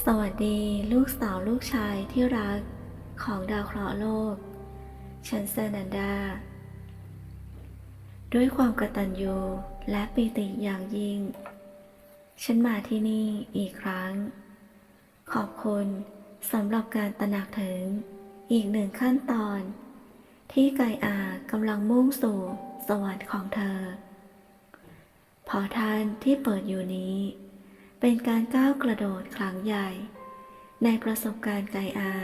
สวัสดีลูกสาวลูกชายที่รักของดาวเคราะห์โลก ฉันเซนันดา ด้วยความกระตัญญูและปีติอย่างยิ่ง ฉันมาที่นี่อีกครั้ง ขอบคุณสำหรับการตระหนักถึงอีกหนึ่งขั้นตอน ที่ไกอากำลังมุ่งสู่สวรรค์ของเธอ พอทานที่เปิดอยู่นี้ เป็นการก้าวกระโดดครั้งใหญ่ ในประสบการณ์ไกอา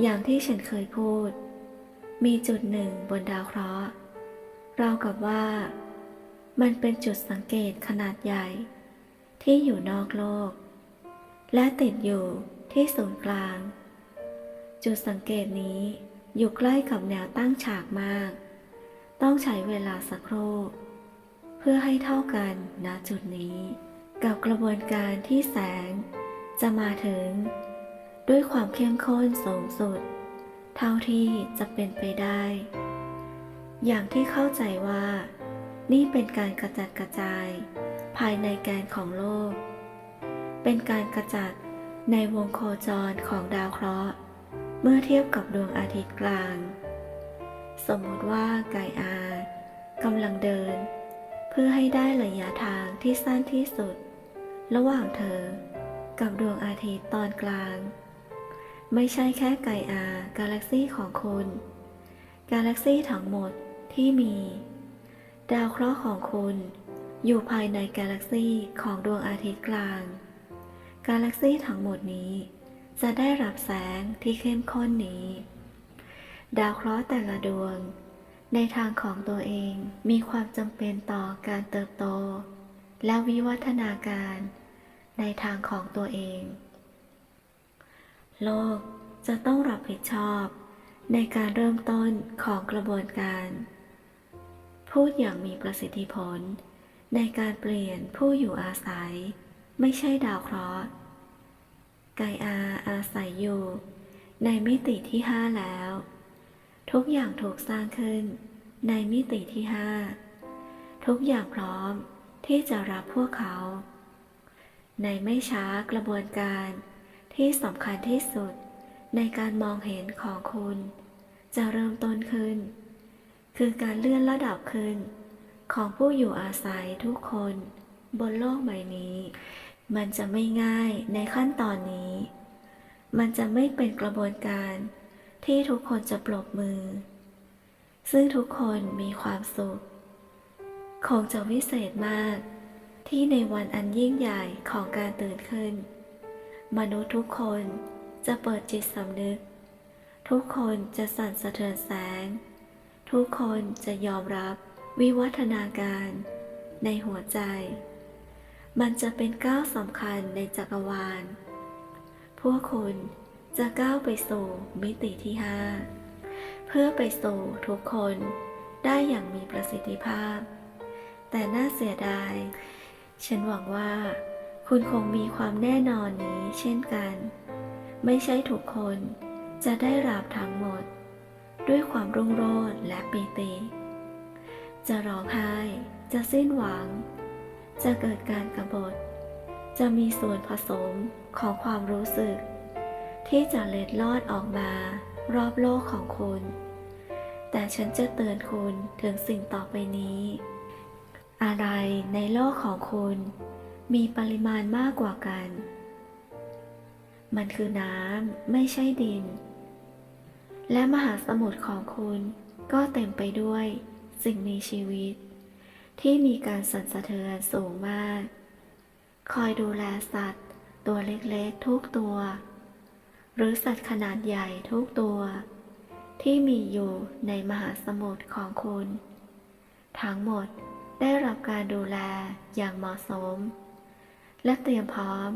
อย่างที่ฉันเคยพูด มีจุดหนึ่งบนดาวเคราะห์เรากับว่า มันเป็นจุดสังเกตขนาดใหญ่ ที่อยู่นอกโลก และติดอยู่ที่ศูนย์กลาง จุดสังเกตนี้อยู่ใกล้กับแนวตั้งฉากมาก ต้องใช้เวลาสักครู่ เพื่อให้เท่ากันณจุดนี้ กับกระบวนการที่แสงจะมาถึง ด้วยความเข้มข้นสูงสุด เท่าที่จะเป็นไปได้ อย่างที่เข้าใจว่า นี่เป็นการกระจัดกระจาย ภายในแกนของโลก เป็นการกระจัดในวงโคจรของดาวเคราะห์ เมื่อเทียบกับดวงอาทิตย์กลาง สมมติว่าไกอากำลังเดิน เพื่อให้ได้ระยะทางที่สั้นที่สุด ระหว่างเธอ กับดวงอาทิตย์ตอนกลาง ไม่ใช่แค่ไกอากาแล็กซีของคุณ กาแล็กซีทั้งหมดที่มี ดาวเคราะห์ของคุณ อยู่ภายในกาแล็กซีของดวงอาทิตย์กลาง กาแล็กซีทั้งหมดนี้ จะได้รับแสงที่เข้มข้นนี้ ดาวเคราะห์แต่ละดวง ในทางของตัวเองมีความจำเป็นต่อการเติบโตและวิวัฒนาการ ในทางของตัวเอง โลกจะต้องรับผิดชอบในการเริ่มต้นของกระบวนการ พูดอย่างมีประสิทธิผล ในการเปลี่ยนผู้อยู่อาศัย ไม่ใช่ดาวเคราะห์ไกอาอาศัยอยู่ ในมิติที่ห้าแล้ว ทุกอย่างถูกสร้างขึ้น ในมิติที่ห้าทุกอย่างพร้อมที่จะรับพวกเขา ในไม่ช้ากระบวนการที่สำคัญที่สุดในการมองเห็นของคุณ จะเริ่มต้นขึ้น คือการเลื่อนระดับขึ้น ของผู้อยู่อาศัยทุกคน บนโลกใบนี้ มันจะไม่ง่ายในขั้นตอนนี้ มันจะไม่เป็นกระบวนการที่ทุกคนจะปรบมือ ซึ่งทุกคนมีความสุข คงจะวิเศษมาก ที่ในวันอันยิ่งใหญ่ของการตื่นขึ้น มนุษย์ทุกคนจะเปิดจิตสำนึก ทุกคนจะสั่นสะเทือนแสง ทุกคนจะยอมรับวิวัฒนาการในหัวใจ มันจะเป็นก้าวสำคัญในจักรวาล พวกคุณจะก้าวไปสู่มิติที่ห้าเพื่อไปสู่ทุกคนได้อย่างมีประสิทธิภาพ แต่น่าเสียดาย ฉันหวังว่า คุณคงมีความแน่นอนนี้เช่นกัน ไม่ใช่ทุกคนจะได้รับทั้งหมด ด้วยความรุ่งโรจน์และปีติ จะร้องไห้ จะสิ้นหวัง จะเกิดการกบฏ จะมีส่วนผสมของความรู้สึก ที่จะเล็ดลอดออกมารอบโลกของคุณ แต่ฉันจะเตือนคุณถึงสิ่งต่อไปนี้ อะไรในโลกของคุณ มีปริมาณมากกว่ากัน มันคือน้ำไม่ใช่ดิน และมหาสมุทรของคุณก็เต็มไปด้วยสิ่งมีชีวิต ที่มีการสั่นสะเทือนสูงมาก คอยดูแลสัตว์ ตัวเล็กๆทุกตัว หรือสัตว์ขนาดใหญ่ทุกตัว ที่มีอยู่ในมหาสมุทรของคุณ ทั้งหมด ได้รับการดูแลอย่างเหมาะสม และเตรียมพร้อม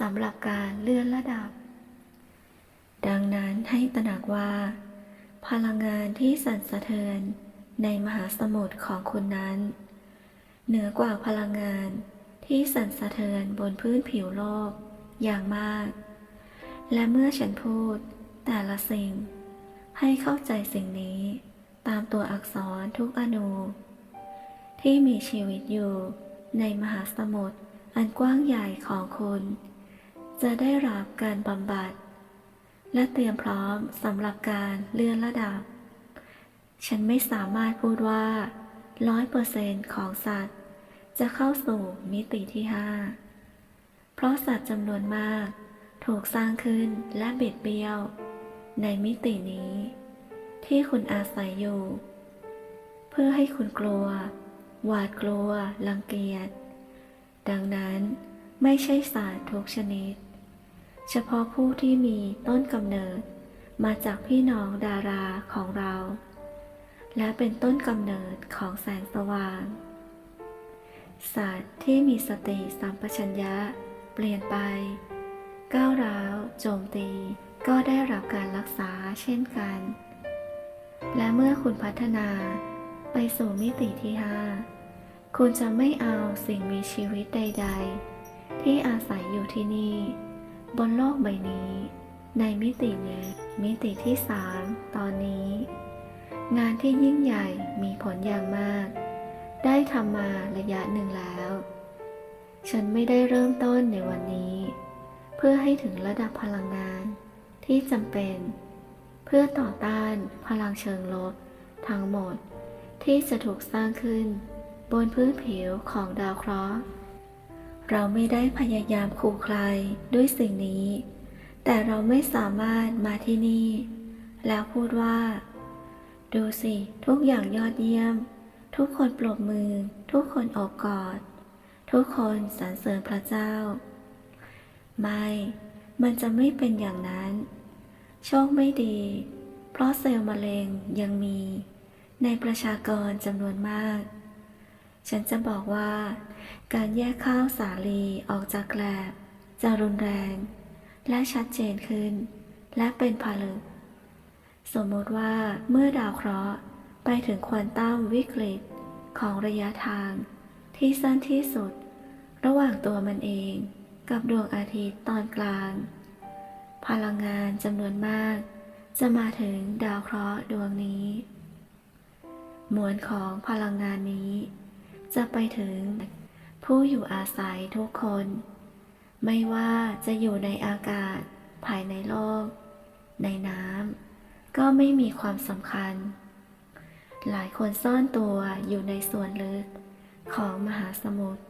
สำหรับการเลื่อนระดับ ดังนั้นให้ตระหนักว่า พลังงานที่สั่นสะเทือนในมหาสมุทรของคุณนั้น เหนือกว่าพลังงานที่สั่นสะเทือนบนพื้นผิวโลกอย่างมาก และเมื่อฉันพูดแต่ละสิ่ง ให้เข้าใจสิ่งนี้ ตามตัวอักษรทุกอนู ที่มีชีวิตอยู่ ในมหาสมุทรอันกว้างใหญ่ของคุณ จะได้รับการบำบัด และเตรียมพร้อมสำหรับการเลื่อนระดับ ฉันไม่สามารถพูดว่าร้อยเปอร์เซนต์ของสัตว์ จะเข้าสู่มิติที่ห้าเพราะสัตว์จำนวนมาก ถูกสร้างขึ้นและเบิดเบี้ยว ในมิตินี้ ที่คุณอาศัยอยู่ เพื่อให้คุณกลัว หวาดกลัว รังเกียจ ดังนั้นไม่ใช่สัตว์ทุกชนิด เฉพาะผู้ที่มีต้นกำเนิดมาจากพี่น้องดาราของเรา และเป็นต้นกำเนิดของแสงสว่างสัตว์ที่มีสติสัมปชัญญะ เปลี่ยนไป ก้าวร้าว โจมตี ก็ได้รับการรักษาเช่นกัน และเมื่อคุณพัฒนาไปสู่มิติที่ห้า คุณจะไม่เอาสิ่งมีชีวิตใด ๆ ที่อาศัยอยู่ที่นี่ บนโลกใบนี้ ในมิตินี้มิติที่สามตอนนี้ งานที่ยิ่งใหญ่มีผลอย่างมาก ได้ทำมาระยะหนึ่งแล้ว ฉันไม่ได้เริ่มต้นในวันนี้ เพื่อให้ถึงระดับพลังงาน ที่จำเป็น เพื่อต่อต้านพลังเชิงลบ ทั้งหมดที่จะถูกสร้างขึ้น บนพื้นผิวของดาวเคราะห์ เราไม่ได้พยายามขู่ใครด้วยสิ่งนี้ แต่เราไม่สามารถมาที่นี่ แล้วพูดว่า ดูสิ ทุกอย่างยอดเยี่ยม ทุกคนปรบมือ ทุกคนอบกอด ทุกคนสรรเสริญพระเจ้า ไม่ มันจะไม่เป็นอย่างนั้น โชคไม่ดี เพราะเซลล์มะเร็งยังมี ในประชากรจำนวนมาก ฉันจะบอกว่า การแยกข้าวสาลีออกจากแกลบ จะรุนแรง และชัดเจนขึ้น และเป็นผลึก สมมติว่าเมื่อดาวเคราะห์ไปถึงควอนตัมวิกฤตของระยะทางที่สั้นที่สุด ระหว่างตัวมันเองกับดวงอาทิตย์ตอนกลาง พลังงานจำนวนมาก จะมาถึงดาวเคราะห์ดวงนี้ มวลของพลังงานนี้ จะไปถึงผู้อยู่อาศัยทุกคน ไม่ว่าจะอยู่ในอากาศ ภายในโลก ในน้ำก็ไม่มีความสำคัญ หลายคนซ่อนตัวอยู่ในส่วนลึกของมหาสมุทร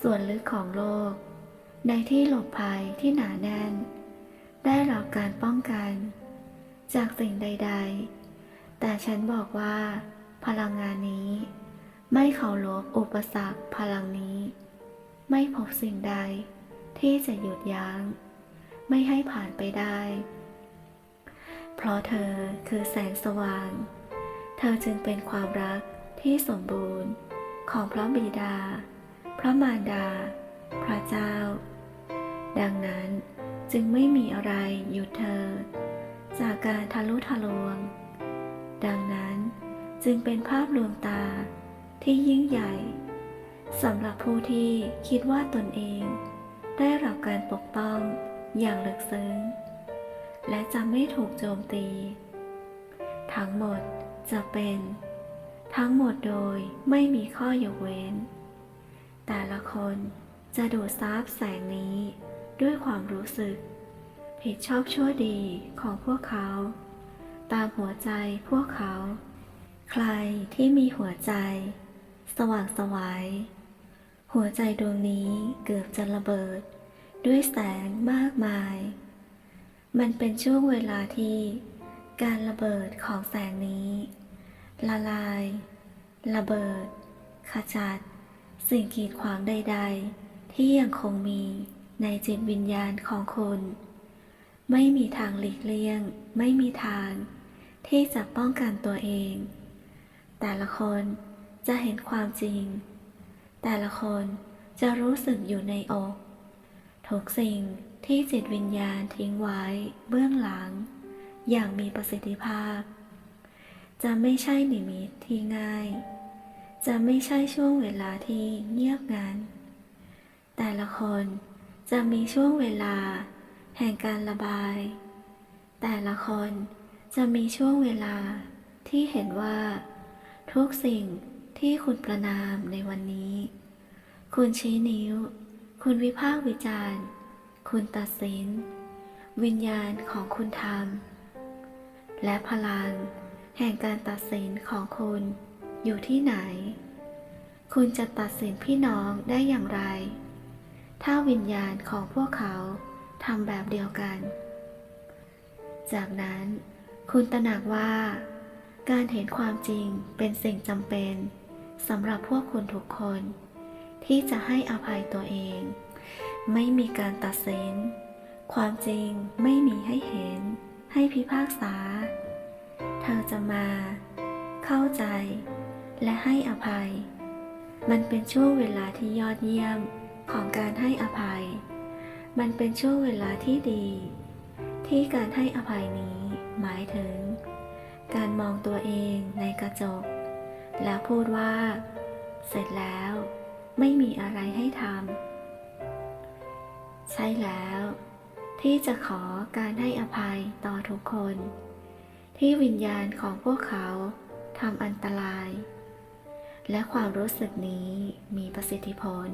ส่วนลึกของโลก ในที่หลบภัยที่หนาแน่น ได้รับการป้องกัน จากสิ่งใด ๆ แต่ฉันบอกว่า พลังงานนี้ ไม่เคารพอุปสรรคพลังนี้ ไม่พบสิ่งใดที่จะหยุดยัง้ง ไม่ให้ผ่านไปได้ เพราะเธอคือแสงสว่าง เธอจึงเป็นความรักที่สมบูรณ์ของพระบิดา พระมารดา พระเจ้า ดังนั้นจึงไม่มีอะไรหยุดเธอ จากการทะลุทะลวง ดังนั้นจึงเป็นภาพลวงตา ที่ยิ่งใหญ่สำหรับผู้ที่คิดว่าตนเอง ได้รับการปกป้องอย่างลึกซึ้ง และจะไม่ถูกโจมตี ทั้งหมดจะเป็น ทั้งหมดโดยไม่มีข้อยกเว้น แต่ละคนจะดูดซับแสงนี้ด้วยความรู้สึก ผิดชอบชั่วดีของพวกเขา ตามหัวใจพวกเขา ใครที่มีหัวใจ สว่างสวาย หัวใจดวงนี้เกือบจะระเบิด ด้วยแสงมากมาย มันเป็นช่วงเวลาที่การระเบิดของแสงนี้ ละลาย ระเบิด ขจัด สิ่งกีดขวางใด ๆ ที่ยังคงมีในจิตวิญญาณของคุณไม่มีทางหลีกเลี่ยง ไม่มีทาง ที่จะป้องกันตัวเอง แต่ละคน จะเห็นความจริง แต่ละคนจะรู้สึกอยู่ในอกทุกสิ่งที่จิตวิญญาณทิ้งไว้เบื้องหลัง อย่างมีประสิทธิภาพ จะไม่ใช่นิมิตที่ง่าย จะไม่ใช่ช่วงเวลาที่เงียบงันแต่ละคนจะมีช่วงเวลา แห่งการระบาย แต่ละคนจะมีช่วงเวลาที่เห็นว่า ทุกสิ่ง ที่คุณประนามในวันนี้ คุณชี้นิ้ว คุณวิพากษ์วิจารณ์ คุณตัดสิน วิญญาณของคุณทำและพลัง แห่งการตัดสินของคุณอยู่ที่ไหน คุณจะตัดสินพี่น้องได้อย่างไร ถ้าวิญญาณของพวกเขาทำแบบเดียวกัน จากนั้น คุณตระหนักว่า การเห็นความจริงเป็นสิ่งจำเป็น สำหรับพวกคุณทุกคน ที่จะให้อภัยตัวเอง ไม่มีการตัดสิน ความจริงไม่มีให้เห็น ให้พิพากษา เธอจะมา เข้าใจ และให้อภัย มันเป็นช่วงเวลาที่ยอดเยี่ยมของการให้อภัย มันเป็นช่วงเวลาที่ดี ที่การให้อภัยนี้หมายถึง การมองตัวเองในกระจก แล้วพูดว่า เสร็จแล้ว ไม่มีอะไรให้ทำใช่แล้ว ที่จะขอการให้อภัยต่อทุกคน ที่วิญญาณของพวกเขาทำอันตราย และความรู้สึกนี้มีประสิทธิผล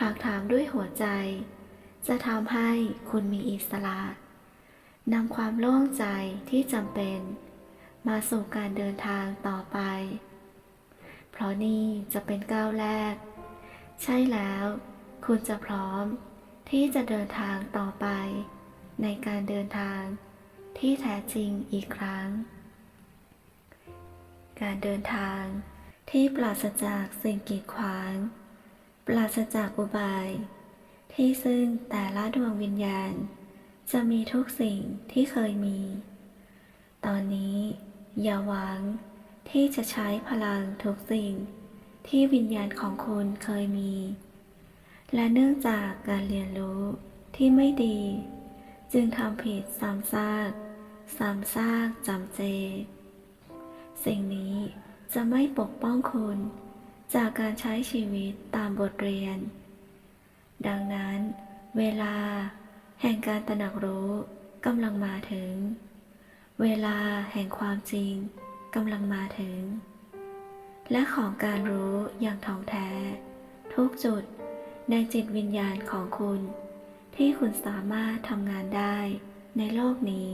หากถามด้วยหัวใจ จะทำให้คุณมีอิสระนำความโล่งใจที่จำเป็น มาสู่การเดินทางต่อไป เพราะนี่จะเป็นก้าวแรก ใช่แล้ว คุณจะพร้อมที่จะเดินทางต่อไป ในการเดินทางที่แท้จริงอีกครั้ง การเดินทางที่ปราศจากสิ่งกีดขวาง ปราศจากอุบาย ที่ซึ่งแต่ละดวงวิญญาณ จะมีทุกสิ่งที่เคยมี ตอนนี้ อย่าหวังที่จะใช้พลังทุกสิ่งที่วิญญาณของคุณเคยมี และเนื่องจากการเรียนรู้ที่ไม่ดี จึงทำผิดซ้ำซากซ้ำซากจำเจ สิ่งนี้จะไม่ปกป้องคุณ จากการใช้ชีวิตตามบทเรียน ดังนั้น เวลา แห่งการตระหนักรู้กำลังมาถึง เวลาแห่งความจริงกำลังมาถึง และของการรู้อย่างท่องแท้ ทุกจุดในจิตวิญญาณของคุณ ที่คุณสามารถทำงานได้ในโลกนี้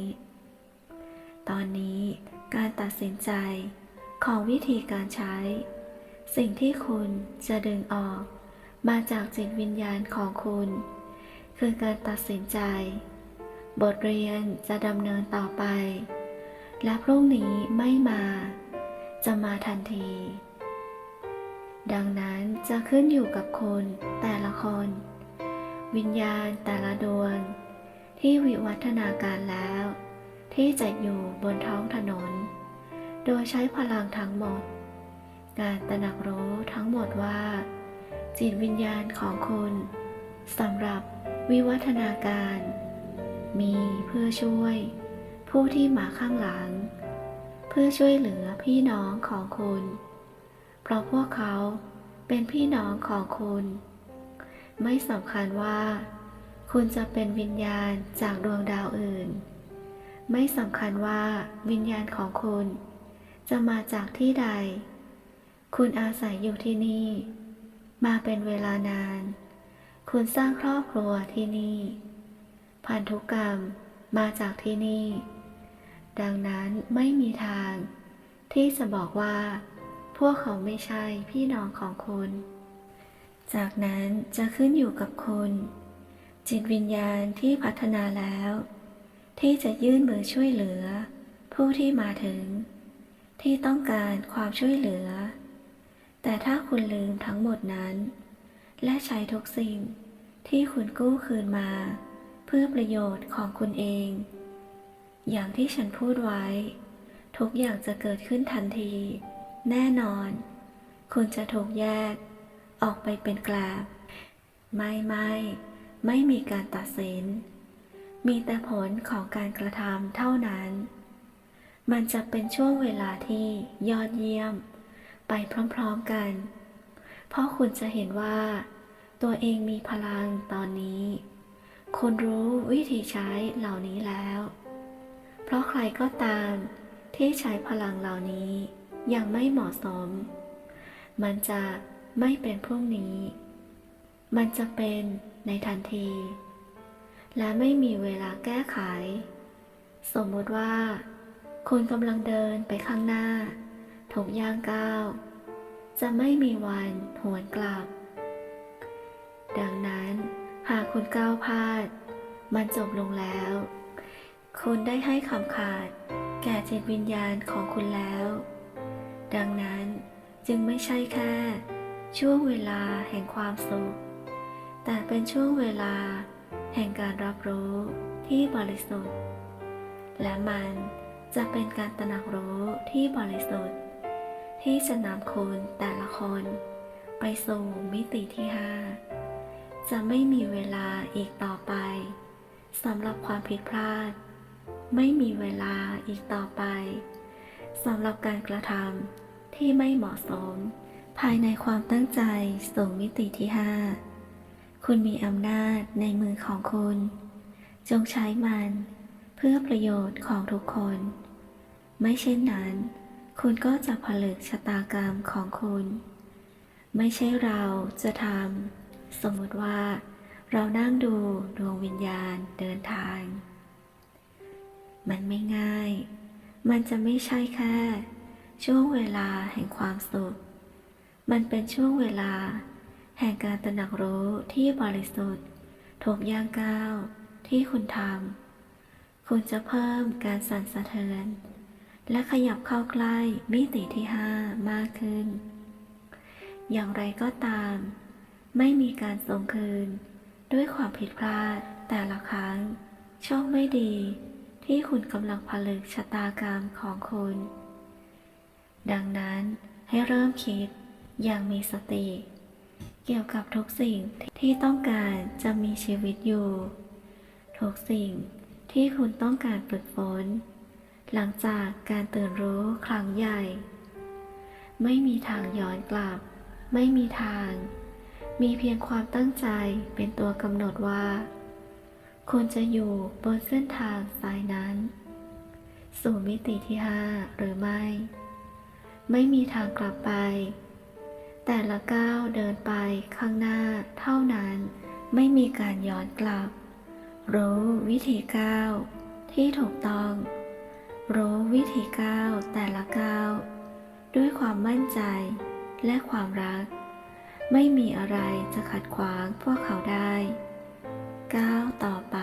ตอนนี้การตัดสินใจของวิธีการใช้ สิ่งที่คุณจะดึงออก มาจากจิตวิญญาณของคุณ คือการตัดสินใจ บทเรียนจะดำเนินต่อไป และพรุ่งนี้ไม่มา จะมาทันที ดังนั้นจะขึ้นอยู่กับคนแต่ละคน วิญญาณแต่ละดวง ที่วิวัฒนาการแล้ว ที่จะอยู่บนท้องถนน โดยใช้พลังทั้งหมด การตระหนักรู้ทั้งหมดว่า จิตวิญญาณของคุณสำหรับวิวัฒนาการ มีเพื่อช่วย ผู้ที่มาข้างหลัง เพื่อช่วยเหลือพี่น้องของคุณ เพราะพวกเขาเป็นพี่น้องของคุณ ไม่สำคัญว่า คุณจะเป็นวิญญาณจากดวงดาวอื่น ไม่สำคัญว่าวิญญาณของคุณ จะมาจากที่ใด คุณอาศัยอยู่ที่นี่ มาเป็นเวลานาน คุณสร้างครอบครัวที่นี่ พันธุกรรมมาจากที่นี่ ดังนั้นไม่มีทาง ที่จะบอกว่า พวกเขาไม่ใช่พี่น้องของคุณ จากนั้นจะขึ้นอยู่กับคุณ จิตวิญญาณที่พัฒนาแล้ว ที่จะยื่นมือช่วยเหลือ ผู้ที่มาถึง ที่ต้องการความช่วยเหลือ แต่ถ้าคุณลืมทั้งหมดนั้น และใช้ทุกสิ่งที่คุณกู้คืนมา พื่อประโยชน์ของคุณเอง อย่างที่ฉันพูดไว้ ทุกอย่างจะเกิดขึ้นทันที แน่นอน คุณจะถูกแยก ออกไปเป็นกลาบ ไม่ไม่ไม่มีการตัดสิน มีแต่ผลของการกระทำเท่านั้น มันจะเป็นช่วงเวลาที่ยอดเยี่ยม ไปพร้อมๆกัน เพราะคุณจะเห็นว่า ตัวเองมีพลังตอนนี้ คุณรู้วิธีใช้เหล่านี้แล้ว เพราะใครก็ตามที่ใช้พลังเหล่านี้ยังไม่เหมาะสม มันจะไม่เป็นพรุ่งนี้ มันจะเป็นในทันที และไม่มีเวลาแก้ไข สมมติว่า คุณกำลังเดินไปข้างหน้าทุกย่างก้าว จะไม่มีวันหวนกลับ ดังนั้น หากคุณก้าวพลาด มันจบลงแล้ว คุณได้ให้คำขาด แก่จิตวิญญาณของคุณแล้ว ดังนั้นจึงไม่ใช่แค่ ช่วงเวลาแห่งความสุข แต่เป็นช่วงเวลา แห่งการรับรู้ที่บริสุทธิ์ และมันจะเป็นการตระหนักรู้ที่บริสุทธิ์ ที่จะนำคุณแต่ละคน ไปสู่มิติที่ห้า จะไม่มีเวลาอีกต่อไปสำหรับความผิดพลาด ไม่มีเวลาอีกต่อไปสำหรับการกระทำที่ไม่เหมาะสม ภายในความตั้งใจสู่มิติที่ห้าคุณมีอำนาจในมือของคุณ จงใช้มัน เพื่อประโยชน์ของทุกคน ไม่เช่นนั้น คุณก็จะผลึกชะตากรรมของคุณ ไม่ใช่เราจะทำ สมมติว่า เรานั่งดูดวงวิญญาณเดินทาง มันไม่ง่าย มันจะไม่ใช่แค่ ช่วงเวลาแห่งความสุข มันเป็นช่วงเวลา แห่งการตระหนักรู้ที่บริสุทธิ์ทุกย่างก้าวที่คุณทำ คุณจะเพิ่มการสั่นสะเทือน และขยับเข้าใกล้มิติที่ห้ามากขึ้น อย่างไรก็ตาม ไม่มีการส่งคืน ด้วยความผิดพลาดแต่ละครั้ง โชคไม่ดี ที่คุณกำลังผลึกชะตากรรมของคุณ ดังนั้นให้เริ่มคิดอย่างมีสติ เกี่ยวกับทุกสิ่งที่ต้องการจะมีชีวิตอยู่ ทุกสิ่งที่คุณต้องการฝึกฝน หลังจากการตื่นรู้ครั้งใหญ่ ไม่มีทางย้อนกลับ ไม่มีทาง มีเพียงความตั้งใจเป็นตัวกำหนดว่าคุณจะอยู่บนเส้นทางสายนั้น สู่มิติที่ห้าหรือไม่ ไม่มีทางกลับไป แต่ละก้าวเดินไปข้างหน้าเท่านั้นไม่มีการย้อนกลับ รู้วิธีก้าวที่ถูกต้อง รู้วิธีก้าวแต่ละก้าวด้วยความมั่นใจและความรัก ไม่มีอะไรจะขัดขวางพวกเขาได้ ก้าวต่อไป